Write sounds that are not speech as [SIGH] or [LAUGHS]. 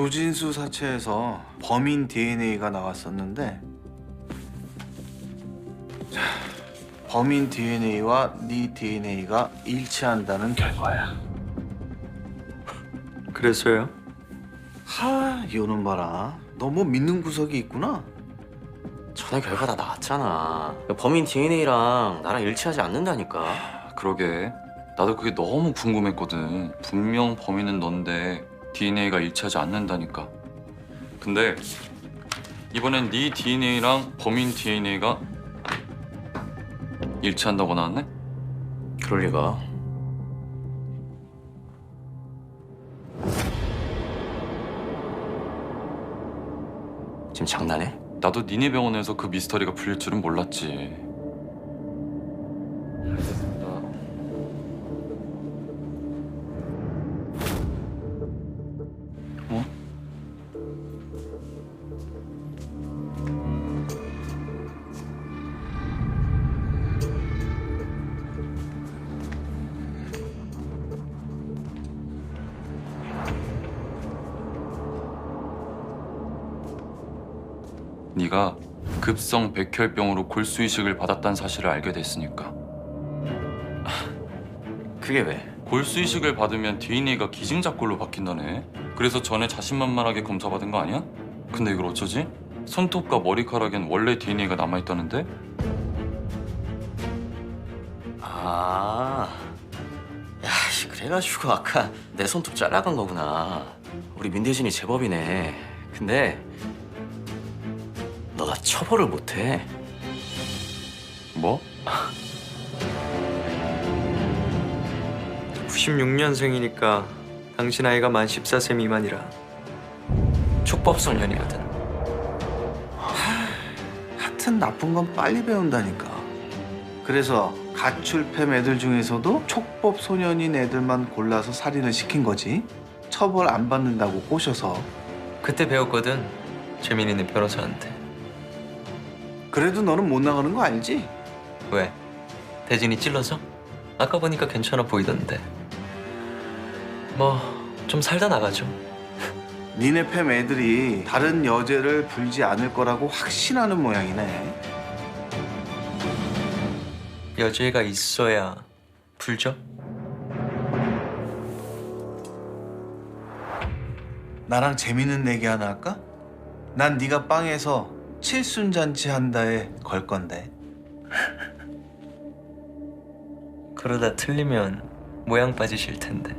조진수 사체에서 범인 DNA가 나왔었는데 자, 범인 DNA와 네 DNA가 일치한다는 결과야. [LAUGHS] 그래서요? 하, 요놈 봐라. 너 뭐 믿는 구석이 있구나. 전에 결과 다 나왔잖아. 범인 DNA랑 나랑 일치하지 않는다니까. 그러게 나도 그게 너무 궁금했거든 분명 범인은 넌데 DNA가 일치하지 않는다니까 근데 이번엔 네 DNA랑 범인 DNA가 일치한다고 나왔네? 그럴 리가. 지금 장난해? 나도 니네 병원에서 그 미스터리가 풀릴 줄은 몰랐지 네가 급성 백혈병으로 골수 이식을 받았다는 사실을 알게 됐으니까 [LAUGHS] 그게 왜? 골수 이식을 받으면 DNA가 기증작골로 바뀐다네. 그래서 전에 자신만만하게 검사받은 거 아니야? 근데 이걸 어쩌지? 손톱과 머리카락엔 원래 DNA가 남아있다는데? 아, 야, 씨, 그래가지고 아까 내 손톱 잘라간 거구나. 우리 민대진이 제법이네. 근데 너나 처벌을 못해. 뭐? 96년생이니까 당신 아이가 만 14세 미만이라 촉법소년이거든. 하여튼 나쁜 건 빨리 배운다니까. 그래서 가출팸 애들 중에서도 촉법 소년인 애들만 골라서 살인을 시킨 거지. 처벌 안 받는다고 꼬셔서. 그때 배웠거든. 재민이네 변호사한테. 그래도 너는 못 나가는 거 알지? 왜? 대진이 찔러서? 아까 보니까 괜찮아 보이던데. 뭐 좀 살다 나가죠. 니네 팸 애들이 다른 여죄를 불지 않을 거라고 확신하는 모양이네. 여죄가 있어야 불죠? 나랑 재밌는 얘기 하나 할까? 난 네가 빵에서 칠순잔치 한다에 걸 건데. 그러다 틀리면 모양 빠지실 텐데.